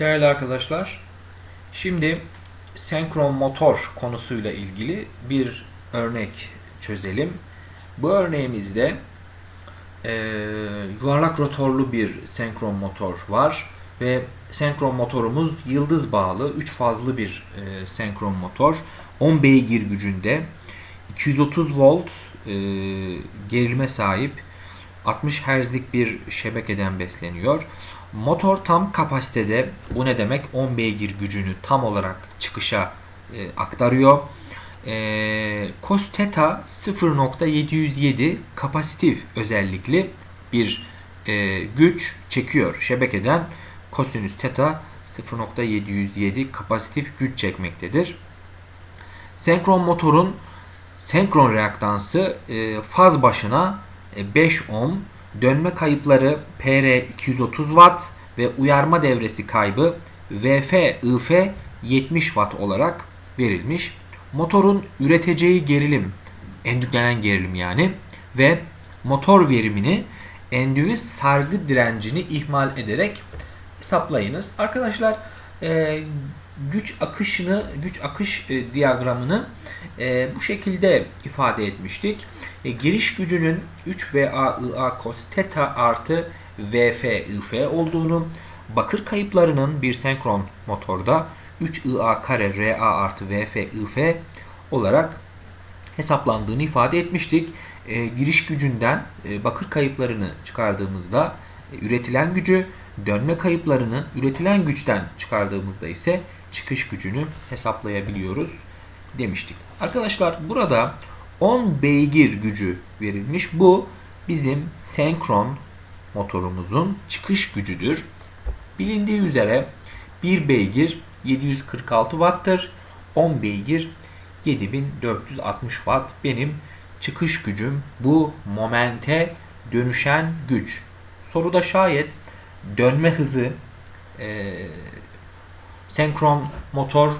Değerli arkadaşlar, şimdi senkron motor konusuyla ilgili bir örnek çözelim. Bu örneğimizde eee, yuvarlak rotorlu bir senkron motor var ve senkron motorumuz yıldız bağlı 3 fazlı bir eee, senkron motor. 10 beygir gücünde 230 volt eee, gerilime sahip 60 Hz'lik bir şebekeden besleniyor. Motor tam kapasitede bu ne demek? 10 beygir gücünü tam olarak çıkışa e, aktarıyor. E, cos theta 0.707 kapasitif özellikli bir e, güç çekiyor. Şebekeden kosinüs theta 0.707 kapasitif güç çekmektedir. Senkron motorun senkron reaktansı e, faz başına 5 ohm, dönme kayıpları PR 230 Watt ve uyarma devresi kaybı VF IF 70 Watt olarak verilmiş. Motorun üreteceği gerilim, endüklenen gerilim yani ve motor verimini endüvi sargı direncini ihmal ederek hesaplayınız. Arkadaşlar e, güç akışını, güç akış e, diyagramını e, bu şekilde ifade etmiştik. E, giriş gücünün 3 VA IA cos theta artı VF IF olduğunu, bakır kayıplarının bir senkron motorda 3 IA kare RA artı VF IF olarak hesaplandığını ifade etmiştik. E, giriş gücünden e, bakır kayıplarını çıkardığımızda e, üretilen gücü, dönme kayıplarını üretilen güçten çıkardığımızda ise çıkış gücünü hesaplayabiliyoruz demiştik. Arkadaşlar burada 10 beygir gücü verilmiş. Bu bizim senkron motorumuzun çıkış gücüdür. Bilindiği üzere 1 beygir 746 watt'tır. 10 beygir 7460 watt benim çıkış gücüm. Bu momente dönüşen güç. Soruda şayet dönme hızı senkron motor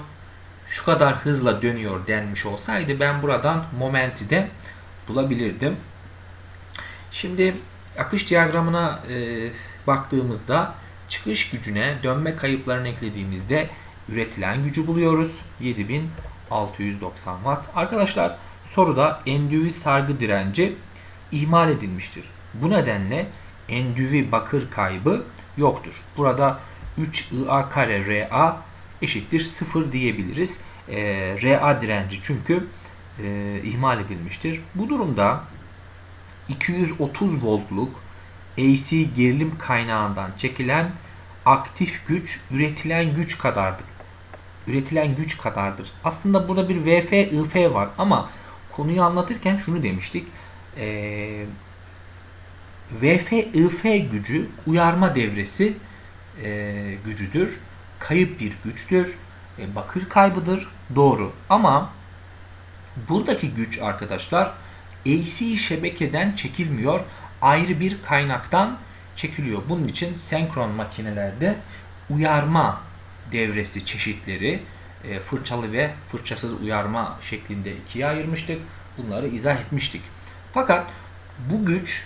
şu kadar hızla dönüyor denmiş olsaydı ben buradan momenti de bulabilirdim. Şimdi akış diyagramına e, baktığımızda çıkış gücüne dönme kayıplarını eklediğimizde üretilen gücü buluyoruz. 7690 watt. Arkadaşlar soruda endüvi sargı direnci ihmal edilmiştir. Bu nedenle endüvi bakır kaybı yoktur. Burada 3 IA kare RA eşittir 0 diyebiliriz. E, RA direnci çünkü e, ihmal edilmiştir. Bu durumda 230 voltluk AC gerilim kaynağından çekilen aktif güç üretilen güç kadardır. Üretilen güç kadardır. Aslında burada bir VF, IF var ama konuyu anlatırken şunu demiştik. E, VF, IF gücü uyarma devresi e, gücüdür. Kayıp bir güçtür. E, bakır kaybıdır. Doğru. Ama buradaki güç arkadaşlar AC şebekeden çekilmiyor. Ayrı bir kaynaktan çekiliyor. Bunun için senkron makinelerde uyarma devresi çeşitleri e, fırçalı ve fırçasız uyarma şeklinde ikiye ayırmıştık. Bunları izah etmiştik. Fakat bu güç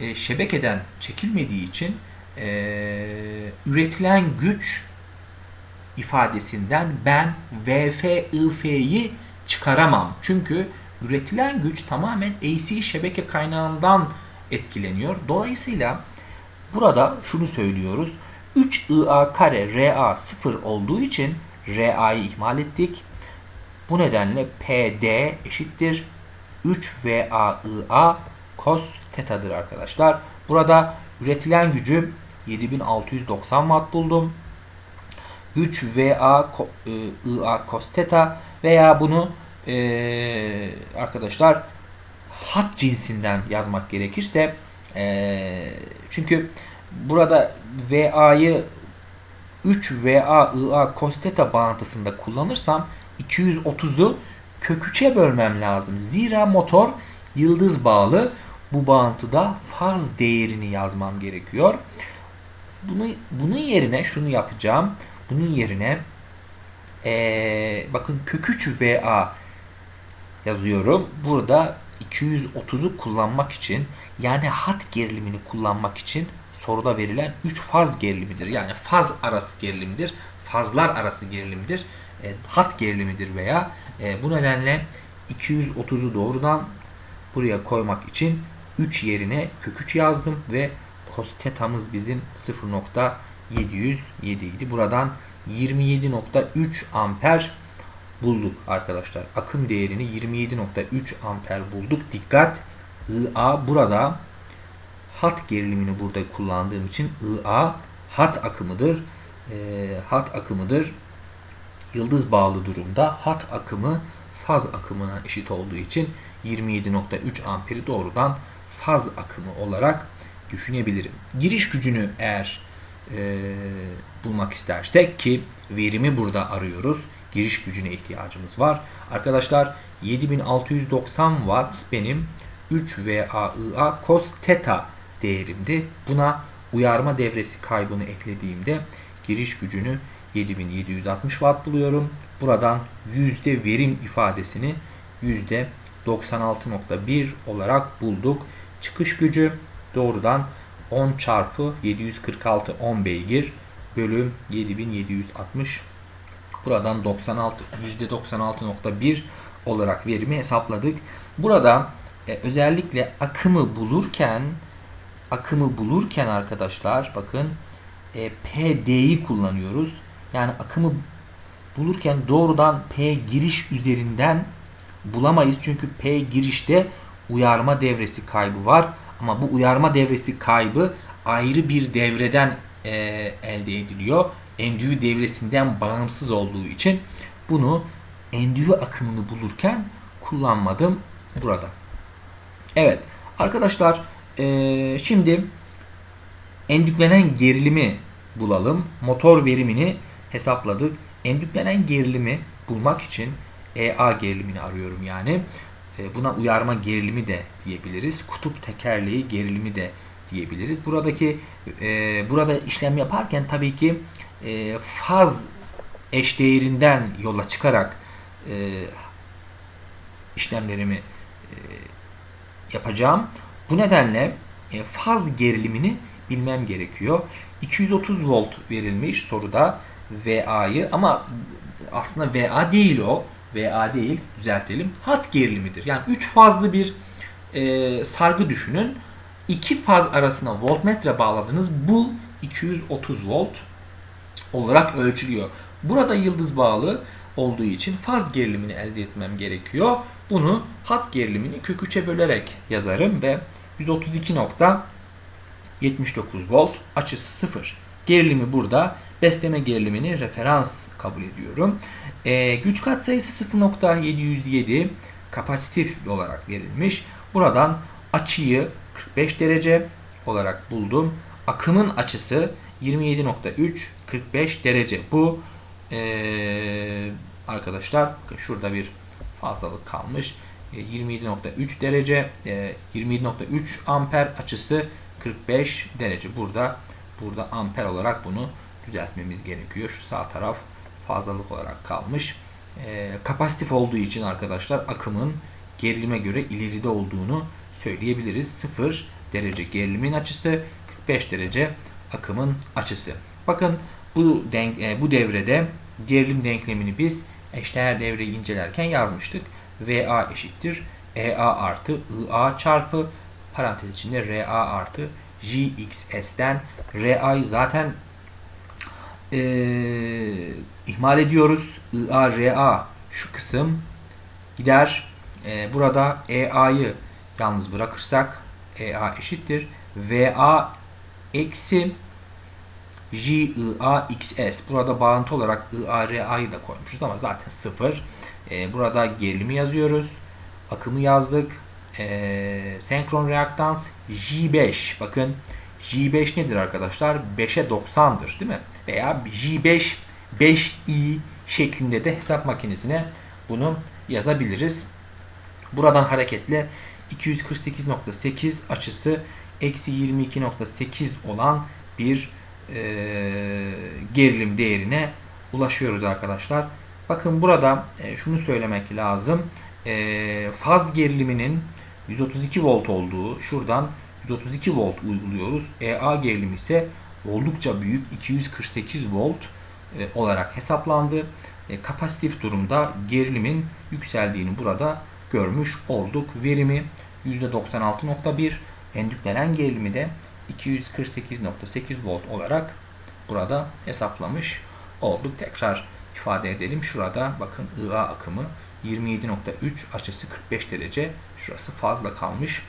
e, şebekeden çekilmediği için e, üretilen güç ifadesinden ben VF IF'yi çıkaramam. Çünkü üretilen güç tamamen AC şebeke kaynağından etkileniyor. Dolayısıyla burada şunu söylüyoruz. 3 IA kare RA 0 olduğu için RA'yı ihmal ettik. Bu nedenle PD eşittir 3 VA IA cos teta'dır arkadaşlar. Burada üretilen gücü 7690 watt buldum. 3 VA e, IA cos theta veya bunu e, arkadaşlar hat cinsinden yazmak gerekirse e, çünkü burada VA'yı 3 VA IA cos theta bağıntısında kullanırsam 230'u kök 3'e bölmem lazım. Zira motor yıldız bağlı bu bağıntıda faz değerini yazmam gerekiyor. Bunu, bunun yerine şunu yapacağım. Bunun yerine ee, bakın kök 3 VA yazıyorum. Burada 230'u kullanmak için yani hat gerilimini kullanmak için soruda verilen 3 faz gerilimidir. Yani faz arası gerilimidir. Fazlar arası gerilimidir. E, hat gerilimidir veya e, bu nedenle 230'u doğrudan buraya koymak için 3 yerine kök 3 yazdım ve cos teta'mız bizim 0.707 idi. Buradan 27.3 amper bulduk arkadaşlar. Akım değerini 27.3 amper bulduk. Dikkat! IA burada hat gerilimini burada kullandığım için IA hat akımıdır. E, hat akımıdır. Yıldız bağlı durumda hat akımı faz akımına eşit olduğu için 27.3 amperi doğrudan faz akımı olarak düşünebilirim. Giriş gücünü eğer e, bulmak istersek ki verimi burada arıyoruz. Giriş gücüne ihtiyacımız var. Arkadaşlar 7690 watt benim 3 VAIA cos theta değerimdi. Buna uyarma devresi kaybını eklediğimde giriş gücünü 7760 watt buluyorum. Buradan yüzde verim ifadesini yüzde 96.1 olarak bulduk. Çıkış gücü doğrudan 10 çarpı 746 10 beygir bölüm 7760 buradan 96 %96.1 olarak verimi hesapladık. Burada e, özellikle akımı bulurken akımı bulurken arkadaşlar bakın e, PD'yi kullanıyoruz. Yani akımı bulurken doğrudan P giriş üzerinden bulamayız. Çünkü P girişte uyarma devresi kaybı var. Ama bu uyarma devresi kaybı ayrı bir devreden e, elde ediliyor. Endüvi devresinden bağımsız olduğu için bunu endüvi akımını bulurken kullanmadım burada. Evet arkadaşlar e, şimdi endüklenen gerilimi bulalım. Motor verimini hesapladık. Endüklenen gerilimi bulmak için EA gerilimini arıyorum yani. E, buna uyarma gerilimi de diyebiliriz. Kutup tekerleği gerilimi de diyebiliriz. Buradaki e, burada işlem yaparken tabii ki e, faz eşdeğerinden yola çıkarak e, işlemlerimi e, yapacağım. Bu nedenle e, faz gerilimini bilmem gerekiyor. 230 volt verilmiş soruda VA'yı ama aslında VA değil o. VA değil düzeltelim. Hat gerilimidir. Yani 3 fazlı bir e, sargı düşünün. İki faz arasına voltmetre bağladınız. Bu 230 volt olarak ölçülüyor. Burada yıldız bağlı olduğu için faz gerilimini elde etmem gerekiyor. Bunu hat gerilimini kök 3'e bölerek yazarım ve 132.79 volt açısı 0. Gerilimi burada. Besleme gerilimini referans kabul ediyorum. E, güç katsayısı 0.707 kapasitif olarak verilmiş. Buradan açıyı 45 derece olarak buldum. Akımın açısı 27.3 45 derece. Bu e, arkadaşlar şurada bir fazlalık kalmış. 27.3 derece, 27.3 amper açısı 45 derece. Burada burada amper olarak bunu düzeltmemiz gerekiyor. Şu sağ taraf fazlalık olarak kalmış. E, kapasitif olduğu için arkadaşlar akımın gerilime göre ileride olduğunu söyleyebiliriz. 0 derece gerilimin açısı, 45 derece akımın açısı. Bakın bu denk, e, bu devrede gerilim denklemini biz eşdeğer devreyi incelerken yazmıştık. VA eşittir EA artı IA çarpı parantez içinde RA artı JXS'den RA'yı zaten e, ihmal ediyoruz. IA, RA şu kısım gider. E, burada EA'yı yalnız bırakırsak EA eşittir. VA eksi JIA XS. Burada bağıntı olarak IARA'yı da koymuşuz ama zaten sıfır. E, burada gerilimi yazıyoruz. Akımı yazdık. E, senkron reaktans J5. Bakın J5 nedir arkadaşlar? 5'e 90'dır değil mi? Veya J5 5i şeklinde de hesap makinesine bunu yazabiliriz. Buradan hareketle 248.8 açısı eksi 22.8 olan bir e, gerilim değerine ulaşıyoruz arkadaşlar. Bakın burada e, şunu söylemek lazım. E, faz geriliminin 132 volt olduğu şuradan 132 volt uyguluyoruz. EA gerilimi ise oldukça büyük 248 volt e, olarak hesaplandı. E, kapasitif durumda gerilimin yükseldiğini burada görmüş olduk. Verimi %96.1, endüklenen gerilimi de 248.8 volt olarak burada hesaplamış olduk. Tekrar ifade edelim. Şurada bakın IA akımı 27.3 açısı 45 derece. Şurası fazla kalmış.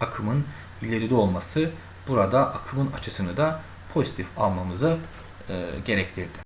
Akımın ileride olması burada akımın açısını da pozitif almamızı e, gerektirdi.